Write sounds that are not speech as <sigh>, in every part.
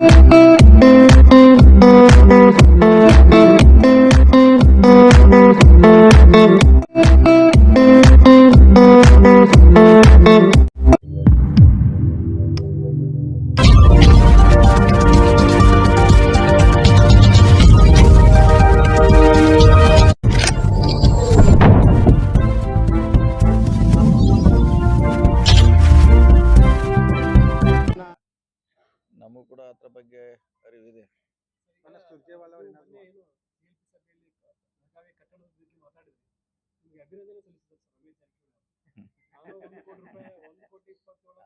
ನಮಗೂ ಕೂಡ <laughs> ಕೋಟಿ ಬಗ್ಗೆ ಅರಿವಿದೆ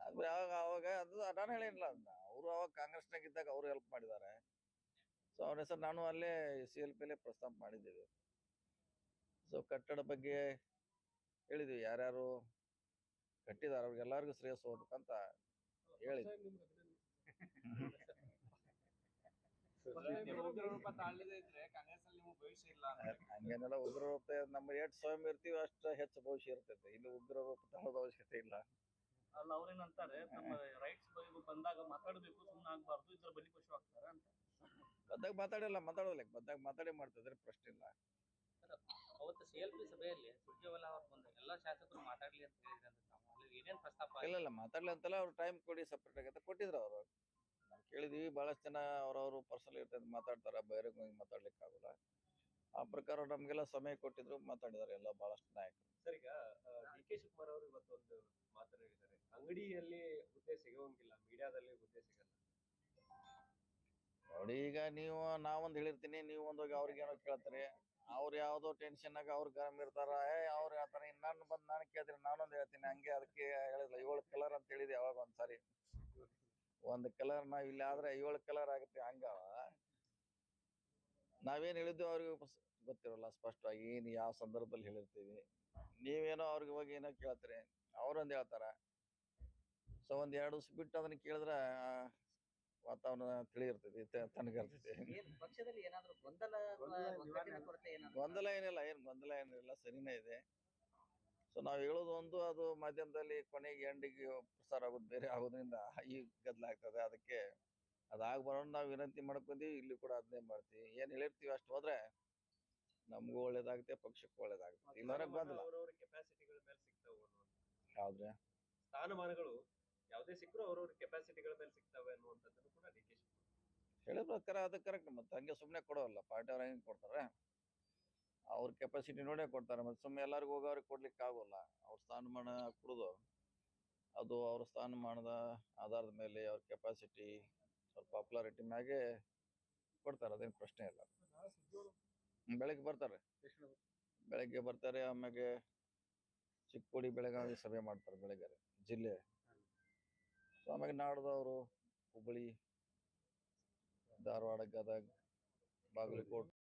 ಅವಾಗ ಅವಾಗ ಅದು ನಾನು ಹೇಳಿಲ್ಲ ಅವರು ಅವಾಗ ಕಾಂಗ್ರೆಸ್ನಾಗ ಇದ್ದಾಗ ಅವರು ಹೆಲ್ಪ್ ಮಾಡಿದ್ದಾರೆ. ಸೊ ಅವ್ರ ಹೆಸರು ನಾನು ಅಲ್ಲೇ ಸಿ ಎಲ್ ಪಿಲೇ ಪ್ರಸ್ತಾಪ ಮಾಡಿದ್ದೀವಿ. ಸೊ ಕಟ್ಟಡ ಬಗ್ಗೆ ಹೇಳಿದ್ವಿ ಯಾರ್ಯಾರು ಕಟ್ಟಿದ್ದಾರೆ ಅವ್ರಿಗೆಲ್ಲರಿಗೂ ಶ್ರೇಯಸ್ ಅಂತ ಹೇಳಿದ್ವಿ. <laughs> ಹಂಗೇನೆಲ್ಲ ಉಗ್ರ ರೂಪ ನಮ್ಮ ಎಷ್ಟು ಸ್ವಯಂ ಇರ್ತೀವಿ ಅಷ್ಟು ಹೆಚ್ಚು ಭವಿಷ್ಯ ಇರ್ತೈತೆ. ಇಲ್ಲಿ ಉಗ್ರ ರೂಪ ತಗೊಳ್ಳೋದು ಅವಶ್ಯಕತೆ ಇಲ್ಲ. ಅಲ್ಲ ಅವ್ರೇನಂತಾರೆ ನಮ್ಮ ರೈಟ್ಸ್ ಬಂದಾಗ ಮಾತಾಡಬೇಕು ಸುಮ್ಮನೆ ಆಗ್ಬಾರ್ದು ಇದ್ರ ಬಲಿಪಶು ಆಗ್ತಾರೆ ಅಂತ. ಬಂದಾಗ ಮಾತಾಡಿಲ್ಲ ಮಾತಾಡೋಲ್ಲ ಬಂದಾಗ ಮಾತಾಡಿ ಮಾಡ್ತಿದ್ರೆ ಪ್ರಶ್ನೆ ಇಲ್ಲ. ಅವತ್ತು ಸಿ ಎಲ್ ಪಿ ಸಭೆಯಲ್ಲಿ ಸುರ್ಜೇವಾಲ ಅವ್ರು ಬಂದ ಎಲ್ಲಾ ಶಾಸಕರು ಮಾತಾಡ್ಲಿ ಅಂತ ಹೇಳಿದ್ರೆ ಏನೇನ್ ಪ್ರಸ್ತಾಪ ಇಲ್ಲ ಇಲ್ಲ ಮಾತಾಡ್ಲಿ ಅಂತಲ್ಲ ಅವ್ರು ಟೈಮ್ ಕೊಡಿ ಸಪ್ರೇಟ್ ಆಗತ್ತೆ ಕೊಟ್ಟಿದ್ರು ಅವರು. ಕೇಳಿದ್ವಿ. ಭಾಳಷ್ಟು ಜನ ಅವ್ರವ್ರು ಪರ್ಸನಲ್ ಇರ್ತದೆ ಮಾತಾಡ್ತಾರೆ. ಹೋಗಿ ಮಾತಾಡ್ಲಿಕ್ಕೆ ಆಗೋಲ್ಲ ಆ ಪ್ರಕಾರ ನಮಗೆಲ್ಲ ಸಮಯ ಕೊಟ್ಟಿದ್ರು ಮಾತಾಡಿದ್ದಾರೆ ಎಲ್ಲ ಬಹಳಷ್ಟು ನಾಯಕರು. ಸರ್ ಈಗ ಡಿ ಕೆ ಶಿವಕುಮಾರ್ ಅವರು ಇವತ್ತೊಂದು ಮಾತನಾಡಿದ್ದಾರೆ ಅಂಗಡಿಯಲ್ಲಿ ಹುದ್ದೆ ಸಿಗೋಂಗಿಲ್ಲ. ಮೀಡಿಯಾದಲ್ಲಿ ಹುದ್ದೆ ಸಿಗಲ್ಲ. ನೋಡಿ ಈಗ ನೀವು ನಾವೊಂದು ಹೇಳಿರ್ತೀನಿ. ನೀವು ಒಂದು ಹೋಗಿ ಅವ್ರಿಗೆ ಏನೋ ಕೇಳ್ತಾರೆ. ಅವ್ರು ಯಾವುದೋ ಆಗ ಅವ್ರು ಗರಂ ಇರ್ತಾರ. ಏ ಅವ್ರು ಹೇಳ್ತಾರೆ ನನ್ನ ನಾನು ಬಂದು ನಾನು ಕೇಳ್ತೀನಿ. ನಾನೊಂದು ಹೇಳ್ತೀನಿ. ಹಂಗೆ ಅದಕ್ಕೆ ಹೇಳಿಲ್ಲ ಏಳು ಕಲರ್ ಅಂತ ಹೇಳಿದೆ ಯಾವಾಗ ಒಂದ್ಸಾರಿ. <laughs> ಒಂದು ಕಲರ್ ನಾವು ಇಲ್ಲಿ ಆದ್ರೆ ಏಳು ಕಲರ್ ಆಗುತ್ತೆ ಹಂಗವ. ನಾವೇನ್ ಹೇಳಿದ್ವಿ ಅವ್ರಿಗೆ ಗೊತ್ತಿರಲ್ಲ ಸ್ಪಷ್ಟವಾಗಿ ಏನು ಯಾವ ಸಂದರ್ಭದಲ್ಲಿ ಹೇಳಿರ್ತೀವಿ. ನೀವೇನೋ ಅವ್ರಿಗೆ ಹೋಗಿ ಏನೋ ಕೇಳ್ತೀರಿ ಅವ್ರೊಂದು ಹೇಳ್ತಾರ. ಸೊ ಒಂದ್ ಎರಡು ದಿವಸ ಬಿಟ್ಟು ಅದನ್ನ ಕೇಳಿದ್ರೆ ವಾತಾವರಣ ತಿಳಿಯಿರ್ತೈತಿ ತ- ತಣ್ಣಗಿರ್ತೈತಿ ಏನ್ ಪಕ್ಷದಲ್ಲಿ ಏನಾದ್ರು ಗೊಂದಲ ಗೊಂದಲ ಅಥವಾ ನಿವಾರಣೆ ಒಗ್ಗಟ್ಟಿನ ಕೊರತೆ ಏನಾದ್ರು ಗೊಂದಲ ಏನಿಲ್ಲ ಏನು ಗೊಂದಲ ಏನಿಲ್ಲ ಸರಿನೇ ಇದೆ. ಸೊ ನಾವು ಹೇಳೋದು ಒಂದು ಅದು ಮಾಧ್ಯಮದಲ್ಲಿ ಕೊನೆಗೆ ಎಂಡಿಗೆ ಪ್ರಸಾರ ಆಗೋದು ಬೇರೆ ಆಗೋದ್ರಿಂದ ಈ ಗದ್ದಲ ಆಗ್ತದೆ. ಅದಕ್ಕೆ ಬರೋಣ ನಾವು ವಿನಂತಿ ಮಾಡ್ಕೊಂತೀವಿ. ಇಲ್ಲಿ ಕೂಡ ಅದನ್ನೇ ಮಾಡ್ತೀವಿ. ಏನು ಹೇಳಿರ್ತೀವಿ ಅಷ್ಟು ಹೋದ್ರೆ ನಮಗೂ ಒಳ್ಳೇದಾಗುತ್ತೆ ಪಕ್ಷಕ್ಕೂ ಒಳ್ಳೇದಾಗುತ್ತೆ. ಇಲ್ಲಾರ ಗೊಂದಲ ಅವರವರ ಕೆಪಾಸಿಟಿಗಳ ಮೇಲೆ ಸಿಗ್ತಾವೆ ಹೌದ್ರಿ. ಸ್ಥಾನಮಾನಗಳು ಯಾವುದೇ ಸಿಕ್ಕರೂ ಅವ್ರವ್ರ ಕೆಪಾಸಿಟಿಗಳ ಮೇಲೆ ಸಿಗ್ತವೆ ಅನ್ನುವಂಥದ್ದನ್ನು ಕೂಡ ಡಿ ಕೆ ಶಿವಕುಮಾರ್ ಹೇಳಿದ ಪ್ರಕಾರ ಅದು ಕರೆಕ್ಟ್ ಮತ್ತೆ ಹಂಗೆ ಸುಮ್ಮನೆ ಕೊಡೋಲ್ಲ ಪಾರ್ಟಿ ಅವ್ರು ಹೆಂಗೆ ಕೊಡ್ತಾರೆ. ಅವ್ರ ಕೆಪಾಸಿಟಿ ನೋಡೇ ಕೊಡ್ತಾರೆ. ಮತ್ತೆ ಸುಮ್ಮನೆ ಎಲ್ಲರಿಗೂ ಹೋಗೋರಿಗೆ ಕೊಡ್ಲಿಕ್ಕೆ ಆಗೋಲ್ಲ. ಅವ್ರ ಸ್ಥಾನಮಾನ ಕುಡಿದು ಅದು ಅವ್ರ ಸ್ಥಾನಮಾನದ ಆಧಾರದ ಮೇಲೆ ಅವ್ರ ಕೆಪಾಸಿಟಿ ಅವ್ರ ಪಾಪ್ಯುಲಾರಿಟಿ ಮ್ಯಾಗೆ ಕೊಡ್ತಾರೆ. ಅದೇನು ಪ್ರಶ್ನೆ ಇಲ್ಲ. ಬೆಳಗ್ಗೆ ಬರ್ತಾರೆ. ಬೆಳಗ್ಗೆ ಬರ್ತಾರೆ, ಆಮ್ಯಾಗೆ ಚಿಕ್ಕೋಡಿ ಬೆಳಗಾವಿ ಸಭೆ ಮಾಡ್ತಾರೆ ಬೆಳಗ್ಗೆ ಜಿಲ್ಲೆ. ಸೊ ಆಮ್ಯಾಗೆ ನಾಡ್ದವರು ಹುಬ್ಬಳ್ಳಿ, ಧಾರವಾಡ, ಗದಗ, ಬಾಗಲಕೋಟೆ.